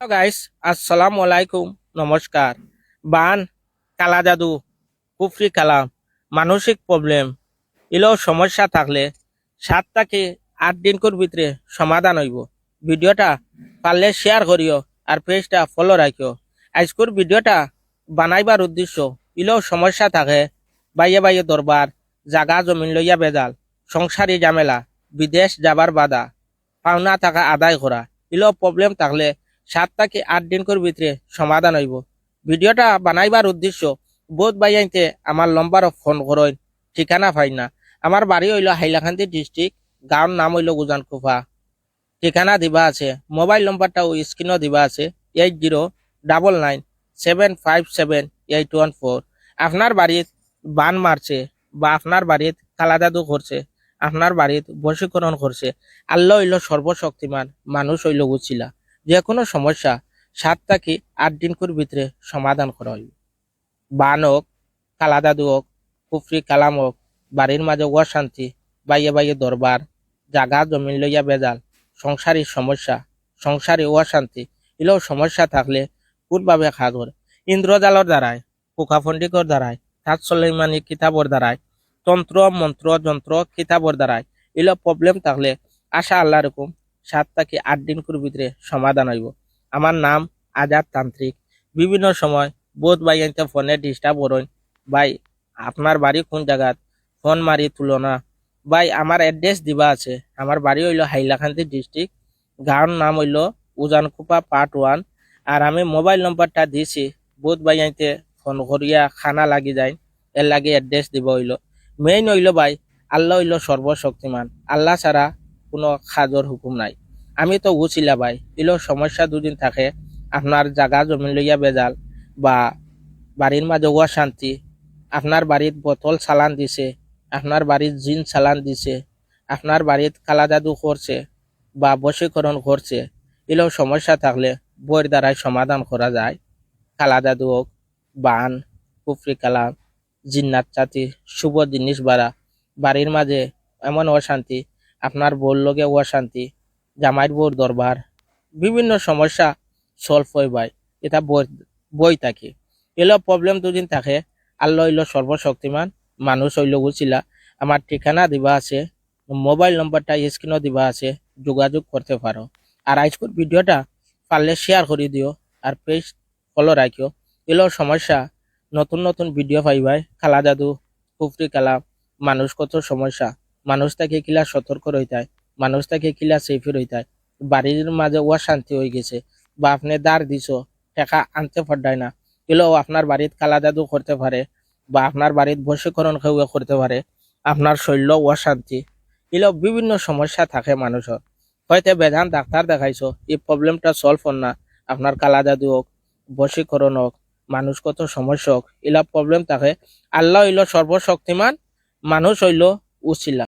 Guys আসসালামু আলাইকুম নমস্কার বান, কালা জাদু, কুফরি কালাম, মানসিক প্রবলেম এলো সমস্যা থাকলে সাত থেকে আট দিন কর ভিতরে সমাধান হইব। ভিডিওটা পারলে শেয়ার করিও আর পেজটা ফলো রাখিও। আজকের ভিডিওটা বানাইবার উদ্দেশ্য ইলো সমস্যা থাকে বাইয়ে বাইয়ে দরবার, জাগা জমিন লইয়া বেজাল, সংসারী ঝামেলা, বিদেশ যাবার বাধা, পাওনা টাকা আদায় করা ইলো প্রবলেম থাকলে সাত থেকে আট দিন করে ভিতরে সমাধান হইব। ভিডিওটা বানাইবার উদ্দেশ্য, বোধ বাইয়াইতে আমার লম্বার ফোন করইন ঠিকানা পাই না। আমার বাড়ি হইল হাইলাকান্দি ডিস্ট্রিক্ট গাঁৱৰ নাম হইল গুজান কুফা ঠিকানা দিবা আছে, মোবাইল নম্বরটাও স্ক্রিনও দিবা আছে, eight zero double nine seven five seven eight one four. আপনার বাড়িত বান মারছে বা আপনার বাড়িত কালা জাদু করছে, আপনার বাড়িত বশীকরণ করছে, আল্লাহ হইল সর্বশক্তিমান, মানুষ হইল গুছিলা যে কোনো সমস্যা সাত থেকে আট দিন করে ভিতরে সমাধান করা হইব। বান হোক কালা দাদু হোক, কুফরি কালাম হোক, বাড়ির মাঝে অশান্তি, বাইয়ে বাইয়ে দরবার, জাগা জমিন লইয়া বেজাল, সংসারী সমস্যা, সংসারী অশান্তি এগুলো সমস্যা থাকলে কোনভাবে খাগর ইন্দ্রজালর দ্বারায় পোকাফন্ডিকর দ্বারায় তাজ সলেমানি কিতাবর দ্বারায়, তন্ত্র, মন্ত্র, যন্ত্র, কিতাবর দ্বারায়, এগুলো প্রবলেম থাকলে আশা আল্লাহ রকম সাত থেকে আট দিন করে ভিতরে সমাধান হইব। আমার নাম আজাদ তান্ত্রিক। বিভিন্ন সময় বোধ ভাই আনতে ফোনে ডিস্টার্ব করেন, ভাই, আপনার বাড়ি কোন জায়গাত? ফোন মারি, তুলনা, ভাই, আমার অ্যাড্রেস দিবা আছে। আমার বাড়ি হইল হাইলাকান্দি ডিস্ট্রিক্ট গাঁৱৰ নাম হইল উজানকুপা পার্ট ওয়ান আর আমি মোবাইল নম্বরটা দিছি। বোধ ভাই আনতে ফোন করিয়া খানা লাগি যায় এর লাগে অ্যাড্রেস দিব হইল। মেইন হইল ভাই, আল্লাহ হইল সর্বশক্তিমান। আল্লাহ ছাড়া কোনো খাজর হুকুম নাই। আমি তো গুছিলা ভাই এলো সমস্যা দুদিন থাকে আপনার জাগা জমিন লইয়া বেজাল বা বাড়ির মাঝে শান্তি আপনার বাড়িত বোতল চালান দিছে আপনার বাড়িত জিন চালান দিছে আপনার বাড়িত কালা জাদু করছে বা বশীকরণ করছে এলো সমস্যা থাকলে বইয়ের দ্বারাই সমাধান করা যায়। কালা জাদু হোক বান, কুফরি কালাম, জিন্নাত জাতি, শুভ জিনিস বাড়া বাড়ির মাঝে এমন অশান্তি আপনার বউর লগে অশান্তি জামাইর বউর দরবার, বিভিন্ন সমস্যা সলভ হয়ে ভাই, এটা বই বই থাকে। এলো প্রবলেম দুদিন থাকে আল্লাহ হইল সর্বশক্তিমান, মানুষ হইল গুছিলা আমার ঠিকানা দিবা আছে মোবাইল নম্বরটা স্ক্রিনও দিবা আছে, যোগাযোগ করতে পারো। আর আজকের ভিডিওটা পারলে শেয়ার করে দিও, আর পেজ ফলো রাখিও। এলো সমস্যা, নতুন নতুন ভিডিও পাইবাই খালা জাদু কুফরি কালাম মানুষ কত সমস্যা। মানুষ তাকে কিলা সতর্ক রইতায়, মানুষ তাকে কিলা সেফি রইতায়। বাড়ির মাঝে অশান্তি হয়ে গেছে। বা আপনি দাঁড় দিছ টাকা আনতে পারডায় না। এগুলো আপনার বাড়িত কালা জাদু করতে পারে, বা আপনার বাড়িত বশীকরণ কেউ করতে পারে, আপনার শৈল্য অশান্তি এগুলো বিভিন্ন সমস্যা থাকে মানুষের হয়তো বেধান ডাক্তার দেখাইছো, এই প্রবলেমটা সলভ হন না। আপনার কালা জাদু হোক বশীকরণ হোক মানুষ কত সমস্যা হোক এগুলা প্রবলেম থাকে। আল্লাহ হইল সর্বশক্তিমান, মানুষ হইল উচিলা।